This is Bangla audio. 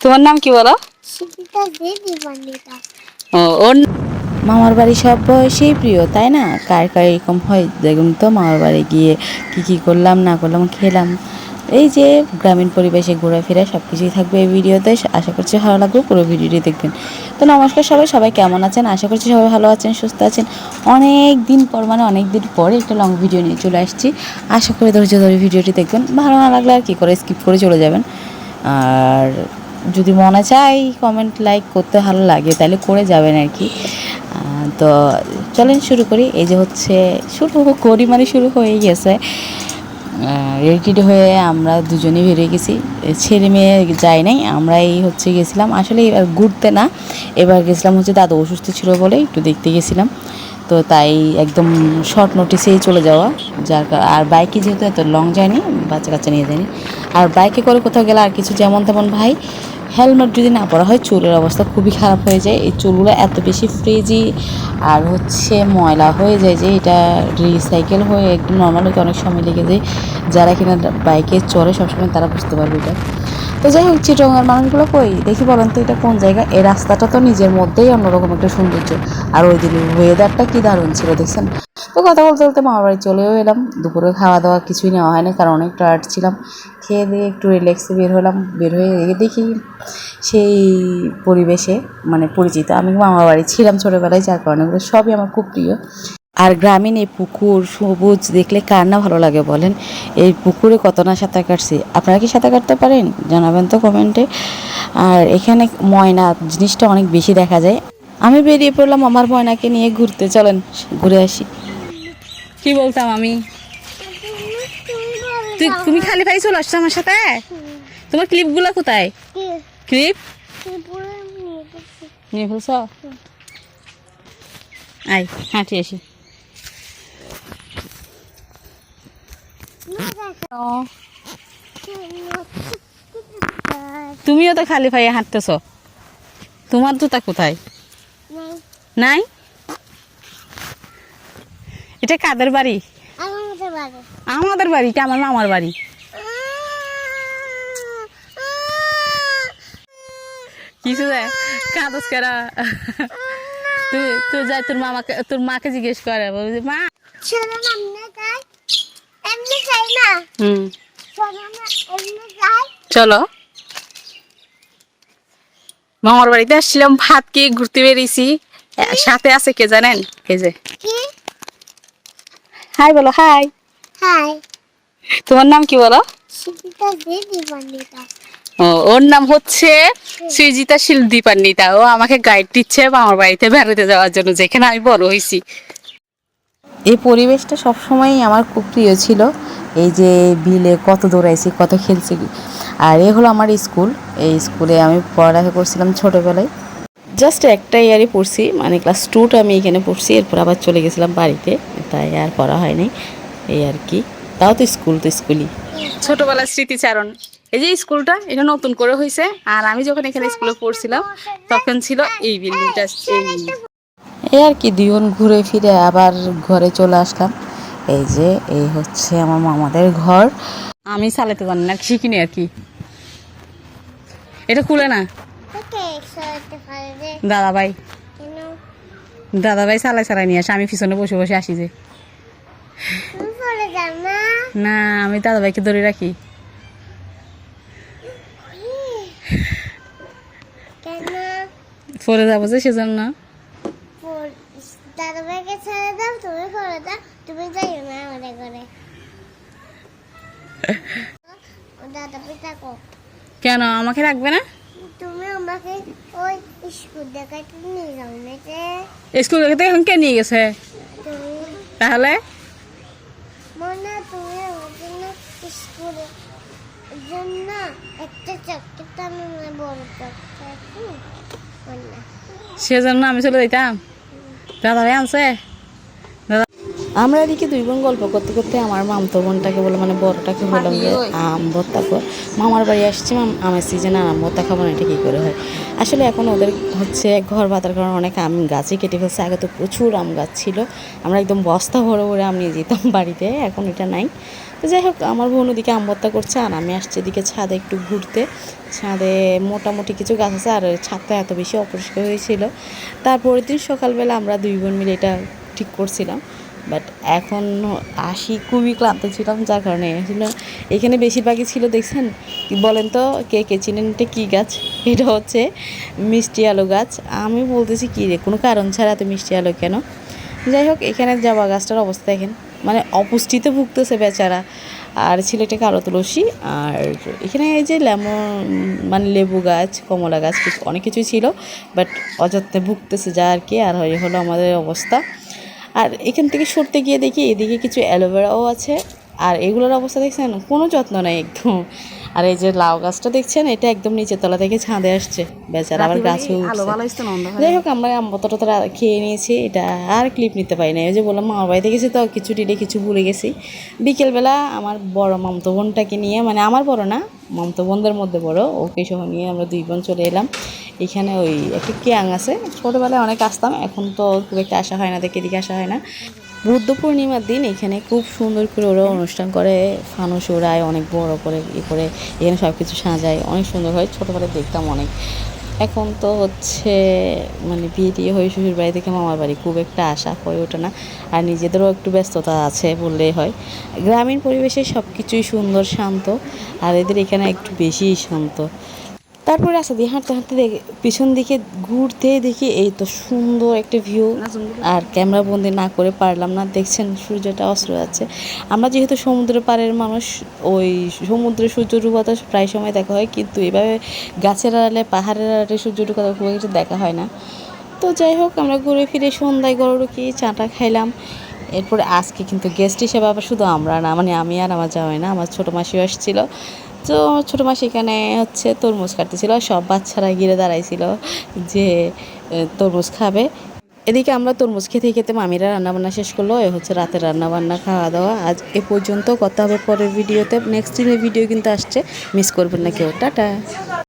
তোমার নাম কি বলো? শিক্ষিকা দিদি পণ্ডিতা ও ওর মামার বাড়ি সব বয়সেই প্রিয় তাই না? কার কার এরকম হয়? দেখুন তো মামার বাড়ি গিয়ে কি কি করলাম না করলাম খেলাম। এই যে গ্রামীণ পরিবেশে ঘোরাফেরা সব কিছুই থাকবে এই ভিডিওতে। আশা করছি ভালো লাগবে পুরো ভিডিওটি দেখবেন। তো নমস্কার সবাই সবাই কেমন আছেন? আশা করছি সবাই ভালো আছেন সুস্থ আছেন। অনেক দিন পর মানে অনেক দিন পরে একটা লং ভিডিও নিয়ে চলে আসছি। আশা করি ধৈর্য ধরে ভিডিওটি দেখবেন। ভালো না লাগলে আর কী করে স্কিপ করে চলে যাবেন? আর যদি মনে চায় কমেন্ট লাইক করতে ভালো লাগে, তাহলে করে যাবেন আর কি। তো চলেন শুরু করি। এই যে হচ্ছে শুরু, করি মানে শুরু হয়ে গেছে। রেডি হয়ে আমরা দুজনেই বেরিয়ে গেছি। ছেলে মেয়ে যাই নাই, আমরাই হচ্ছে গেছিলাম। আসলে এবার ঘুরতে না, এবার গেছিলাম হচ্ছে দাদু অসুস্থ ছিল বলে একটু দেখতে গেছিলাম। তো তাই একদম শর্ট নোটিসেই চলে যাওয়া। যার আর বাইকে যেহেতু এত লং যায়নি বাচ্চা কাচ্চা নিয়ে যায়নি। আর বাইকে করে কোথাও গেলে আর কিছু যেমন তেমন ভাই হেলমেট যদি না পরা হয়, চুলের অবস্থা খুবই খারাপ হয়ে যায়। এই চুলগুলো এত বেশি ফ্রিজি আর হচ্ছে ময়লা হয়ে যায় যে এটা রিসাইকেল হয়ে একদম নর্মাল অনেক সময় লেগে যায়। যারা কিনা বাইকে চড়ে সবসময় তারা বুঝতে পারবে এটা। তো যাই হোক চিটঙ্গের মানুষগুলো কই? দেখি বলেন তো এটা কোন জায়গা? এই রাস্তাটা তো নিজের মধ্যেই অন্যরকম একটা সৌন্দর্য। আর ওই দিনের ওয়েদারটা কি দারুণ ছিল, দেখছেন? তো কথা বলতে বলতে মামার বাড়ি চলেও এলাম। দুপুরে খাওয়া দাওয়া কিছুই নেওয়া হয়নি, কারণ অনেক টায়ার্ড ছিলাম। খেয়ে দিয়ে একটু রিল্যাক্সে বের হলাম। বের হয়ে দেখি সেই পরিবেশে মানে পরিচিত। আমি মামার বাড়ি ছিলাম ছোটোবেলায়, যার কারণে সবই আমার খুব প্রিয়। আর গ্রামীণ এই পুকুর সবুজ দেখলে কার না ভালো লাগে বলেন? এই পুকুরে কত না সাঁতার কাটছি? আপনারা কি সাঁতার কাটতে পারেন? জানাবেন তো কমেন্টে। আর এখানে ময়না, জিনিসটা অনেক বেশি দেখা যায়। আমি বেরিয়ে পড়লাম আমার ময়নাকে নিয়ে ঘুরতে। চলেন, ঘুরে আসি। কি বলতাম আমি? তুই, তুমি খালি ভাই চলে আসছো আমার সাথে? তোমার ক্লিপগুলো কোথায়? ক্লিপ? নিয়ে ফেলছ? আই হাঁটি আসি। তুমিও তো খালি পায়ে হাঁটতেছ। তোমার জুতা কোথায়? নাই? এটা কাদের বাড়ি? আমাদের বাড়ি এটা আমার মামার বাড়ি। কিছু দেয় কাঁদস কেরা? তুই তুই যাই তোর মামাকে তোর মাকে জিজ্ঞেস করে মা ছোট এমনি যাই এমনি যাই না হুম। চলো। মামার বাড়িতে আসছিলাম ভাত কি ঘুরতে বেরিয়েছি। সাথে আছে কে জানেন? এই যে। হাই বলো হাই। হাই। তোমার নাম কি বলো? ও ওর নাম হচ্ছে সৃজিতা শিলদীপান্বিতা ও আমাকে গাইড দিচ্ছে মামার বাড়িতে বেড়াতে যাওয়ার জন্য যেখানে আমি বড় হয়েছি। এই পরিবেশটা সবসময়ই আমার খুব প্রিয় ছিল। এই যে বিলে কত দৌড়াইছি কত খেলছি। আর এ হলো আমার স্কুল। এই স্কুলে আমি পড়ালেখা করছিলাম ছোটোবেলায়। জাস্ট একটা ইয়ারই পড়ছি মানে ক্লাস টুটা আমি এখানে পড়ছি এরপর আবার চলে গেছিলাম বাড়িতে তাই আর পড়া হয়নি এই আর কি। তাও তো স্কুল তো স্কুলই। ছোটবেলার স্মৃতিচারণ। এই যে স্কুলটা এটা নতুন করে হয়েছে আর আমি যখন এখানে স্কুলে পড়ছিলাম তখন ছিল এই বিল্ডিংটা এই। এই আর কি দুজন ঘুরে ফিরে আবার ঘরে চলে আসলাম। এই যে এই হচ্ছে আমার মামাদের ঘর। আমি চালাতে জানি না শিখিনি আর কি। এটা খুলে না? দাদা ভাই দাদা ভাই চালাই চালাই নিয়ে আসে আমি পিছনে বসে বসে আসি যে। না? আমি দাদা ভাইকে ধরে রাখি। কেন? পরে যাব যে সেজন্য। দাদা ভাইকে ছেড়ে দাও তুমি পড়ে দাও তুমি যাইও না আমাদের ঘরে। ও দাদা পিতা কো কেন আমাকে রাখবে না? তুমি আমাকে ওই স্কুল দেখাতে নিয়ে যাও না স্কুল থেকে এখন কে নিয়ে গেছে? তাহলে? মনে তুমি আমার জন্য স্কুলের জন্য একটা চকলেট আনো বড় মনে সেজন্য আমি চলে যাইতাম? দাদা ভাই আনছে? আমরা এদিকে দুই বোন গল্প করতে করতে আমার মামতো বোনটাকে বলে মানে বড়টাকে বললাম যে আম ভর্তা কর। মামার বাড়ি আসছি মাম আমের সিজনে আম ভর্তা খাব না এটা কী করে হয়? আসলে এখন ওদের হচ্ছে ঘর ভাতার কারণে অনেক আম গাছই কেটে ফেলছে। আগে তো প্রচুর আম গাছ ছিল। আমরা একদম বস্তা ভরে ভরে আম নিয়ে যেতাম বাড়িতে এখন এটা নাই। তো যাই হোক, আমার বোন ওদিকে আমবত্তা করছে আর আমি আসছি এদিকে ছাদে একটু ঘুরতে। ছাদে মোটামুটি কিছু গাছ আছে আর ছাদটা এত বেশি অপরিষ্কার হয়েছিল। তারপরের দিন সকালবেলা আমরা দুই বোন মিলে এটা ঠিক করছিলাম। বাট এখন আসি খুবই ক্লান্ত ছিলাম, যার কারণে এখানে বেশিরভাগই ছিল দেখছেন, বলেন তো কে কে চিনেন এটা কী গাছ? এটা হচ্ছে মিষ্টি আলু গাছ। আমি বলতেছি কী রে, কোনো কারণ ছাড়া এত মিষ্টি আলু কেন? যাই হোক, এখানে জবা গাছটার অবস্থা দেখেন। মানে অপুষ্টিতে ভুগতেছে বেচারা। আর ছেলেটাকে আরও তুলসী, আর এখানে এই যে লেমন মানে লেবু গাছ, কমলা গাছ, কিছু অনেক কিছুই ছিল বাট অযত্নে ভুগতেছে যা আর কি, আর হলো আমাদের অবস্থা। আর এখান থেকে সরতে গিয়ে দেখি এদিকে কিছু অ্যালোভেরাও আছে, আর এগুলোর অবস্থা দেখছেন? কোনো যত্ন নেই একদম। আর এই যে লাউ গাছটা দেখছেন এটা একদম নিচের তলা থেকে ছাদে আসছে। বেচারা আবার গাছে। যাই হোক আমরা আম্বতটা খেয়ে নিয়েছি এটা আর ক্লিপ নিতে পারি না ওই যে বললাম মামার বাড়িতে গেছি তো কিছু ডিলে কিছু ভুলে গেছি। বিকেলবেলা আমার বড় মামতো বোনটাকে নিয়ে মানে আমার বড় না মামতো বোনদের মধ্যে বড় ওকে সহ নিয়ে আমরা দুই বোন চলে এলাম। এখানে ওই একটা ক্যাং আছে। ছোটোবেলায় অনেক আসতাম এখন তো খুব একটা আসা হয় না দেখে এদিকে আসা হয় না। বুদ্ধ পূর্ণিমার দিন এখানে খুব সুন্দর করে ওরা অনুষ্ঠান করে। ফানুস ওড়ায় অনেক বড় করে ইয়ে করে, এখানে সব কিছু সাজায়, অনেক সুন্দর হয়। ছোটোবেলায় দেখতাম অনেক। এখন তো হচ্ছে মানে বিয়ে টিয়ে হয়ে শ্বশুর বাড়ি থেকে মামার বাড়ি খুব একটা আশা হয়ে ওঠে না। আর নিজেদেরও একটু ব্যস্ততা আছে বললেই হয়। গ্রামীণ পরিবেশে সব কিছুই সুন্দর, শান্ত। আর এদের এখানে একটু বেশিই শান্ত। তারপরে রাস্তা দিয়ে হাঁটতে হাঁটতে দেখে পিছন দিকে ঘুরতে দেখি এই তো সুন্দর একটা ভিউ আর ক্যামেরা বন্দি না করে পারলাম না। দেখছেন সূর্যটা অস্ত্র যাচ্ছে আমরা যেহেতু সমুদ্র পাড়ের মানুষ ওই সমুদ্রে সূর্য ডুবাতে প্রায় সময় দেখা হয় কিন্তু এভাবে গাছের আড়ালে পাহাড়ের আড়ালে সূর্য ডুবাতে খুব একটা দেখা হয় না। তো যাই হোক আমরা ঘুরে ফিরে সন্ধ্যায় গড়ুকি চাটা খাইলাম। এরপরে আজকে কিন্তু গেস্ট হিসেবে আবার শুধু আমরা না মানে আমি আর আমার যাওয়াই না আমার ছোটো মাসিও আসছিল। তো ছোটো মাসি এখানে হচ্ছে তরমুজ কাটতেছিল সব বাচ্চারা ঘিরে দাঁড়াইছিল যে তরমুজ খাবে। এদিকে আমরা তরমুজ খেতে খেতে মামিরা রান্নাবান্না শেষ করল, এ হচ্ছে রাতের রান্নাবান্না খাওয়া দাওয়া আজ এ পর্যন্ত কথা হবে পরের ভিডিওতে নেক্সট দিনের ভিডিও কিন্তু আসছে মিস করবেন না কেউ। টাটা!